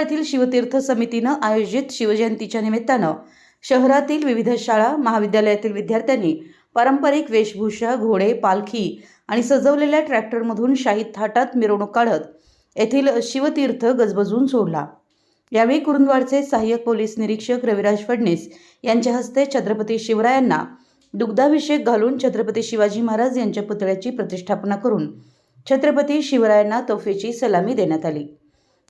येथील शिवतीर्थ समितीनं आयोजित शिवजयंतीच्या निमित्तानं शहरातील विविध शाळा महाविद्यालयातील विद्यार्थ्यांनी पारंपरिक वेशभूषा घोडे पालखी आणि सजवलेल्या ट्रॅक्टरमधून शाही थाटात मिरवणूक काढत येथील शिवतीर्थ गजबजून सोडला. यावेळी कुरुंदवाडचे सहाय्यक पोलीस निरीक्षक रविराज फडणीस यांच्या हस्ते छत्रपती शिवरायांना दुग्धाभिषेक घालून छत्रपती शिवाजी महाराज यांच्या पुतळ्याची प्रतिष्ठापना करून छत्रपती शिवरायांना तोफेची सलामी देण्यात आली.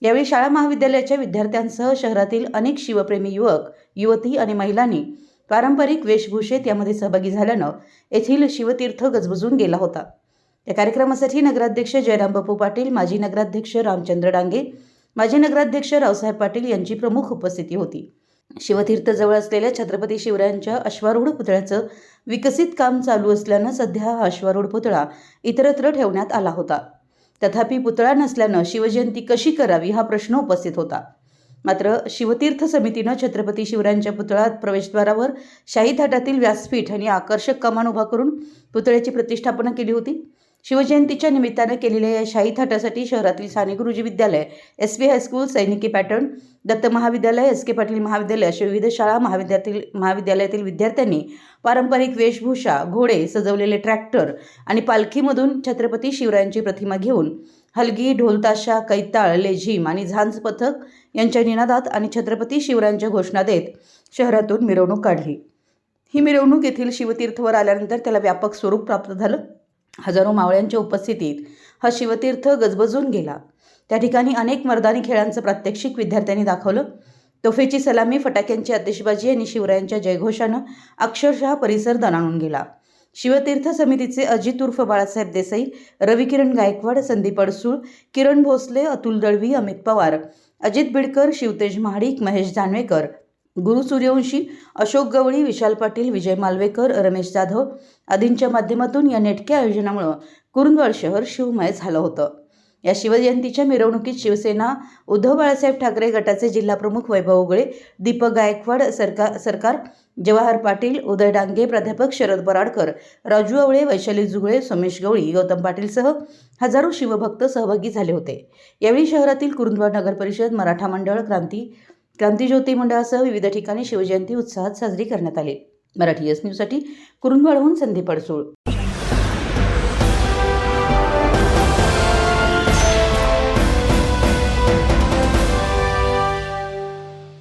यावेळी शाळा महाविद्यालयाच्या विद्यार्थ्यांसह शहरातील अनेक शिवप्रेमी युवक युवती आणि महिलांनी पारंपरिक वेशभूषेत यामध्ये सहभागी झाल्यानं येथील शिवतीर्थ गजबजून गेला होता. या कार्यक्रमासाठी नगराध्यक्ष जयराम बापू पाटील माजी नगराध्यक्ष रामचंद्र डांगे माजी नगराध्यक्ष रावसाहेब पाटील यांची प्रमुख उपस्थिती होती. शिवतीर्थजवळ असलेल्या छत्रपती शिवरायांच्या अश्वारूढ पुतळ्याचं विकसित काम चालू असल्यानं सध्या हा अश्वारूढ पुतळा इतरत्र ठेवण्यात आला होता. तथापि पुतळा नसल्यानं शिवजयंती कशी करावी हा प्रश्न उपस्थित होता. मात्र शिवतीर्थ समितीनं छत्रपती शिवरायांच्या पुतळ्यात प्रवेशद्वारावर शाही थाटातील व्यासपीठ आणि आकर्षक कमान उभा करून पुतळ्याची प्रतिष्ठापना केली होती. शिवजयंतीच्या निमित्तानं केलेल्या या शाही थाटासाठी शहरातील साने गुरुजी विद्यालय एस व्ही हायस्कूल सैनिकी पॅटर्न दत्त महाविद्यालय एस के पाटील महाविद्यालय अशा विविध शाळा महाविद्यातील महाविद्यालयातील विद्यार्थ्यांनी पारंपरिक वेशभूषा घोडे सजवलेले ट्रॅक्टर आणि पालखीमधून छत्रपती शिवरायांची प्रतिमा घेऊन हलगी ढोलताशा कैताळ लेझिम आणि झांज पथक यांच्या निनादात आणि छत्रपती शिवरायांच्या घोषणा देत शहरातून मिरवणूक काढली. ही मिरवणूक येथील शिवतीर्थवर आल्यानंतर त्याला व्यापक स्वरूप प्राप्त झालं. हजारो मावळ्यांच्या उपस्थितीत हा शिवतीर्थ गजबजून गेला. त्या ठिकाणी अनेक मर्दानी खेळांचं प्रात्यक्षिक विद्यार्थ्यांनी दाखवलं. तोफेची सलामी फटाक्यांची आतिषबाजी आणि शिवरायांच्या जयघोषानं अक्षरशः परिसर दणाणून गेला. शिवतीर्थ समितीचे अजित उर्फ बाळासाहेब देसाई रविकिरण गायकवाड संदीप अडसूळ किरण भोसले अतुल दळवी अमित पवार अजित बिडकर शिवतेज महाडिक महेश जानवेकर गुरु सूर्यवंशी अशोक गवळी विशाल पाटील विजय मालवेकर रमेश जाधव आदींच्या माध्यमातून या नेटक्या आयोजनामुळं कुरुंदवाड शहर शिवमय झालं होतं. या शिवजयंतीच्या मिरवणुकीत शिवसेना उद्धव बाळासाहेब ठाकरे गटाचे जिल्हाप्रमुख वैभव उगळे दीपक गायकवाड सरकार सरकार जवाहर पाटील उदय डांगे प्राध्यापक शरद बराडकर राजू आवळे वैशाली जुगळे सोमेश गवळी गौतम पाटीलसह हजारो शिवभक्त सहभागी झाले होते. यावेळी शहरातील कुरुंदवाड नगर परिषद मराठा मंडळ क्रांती क्रांतीज्योती मंडळासह विविध ठिकाणी शिवजयंती उत्साहात साजरी करण्यात आली. मराठी एस न्यूजसाठी कुरुंदवाडहून संदीप अडसूळ.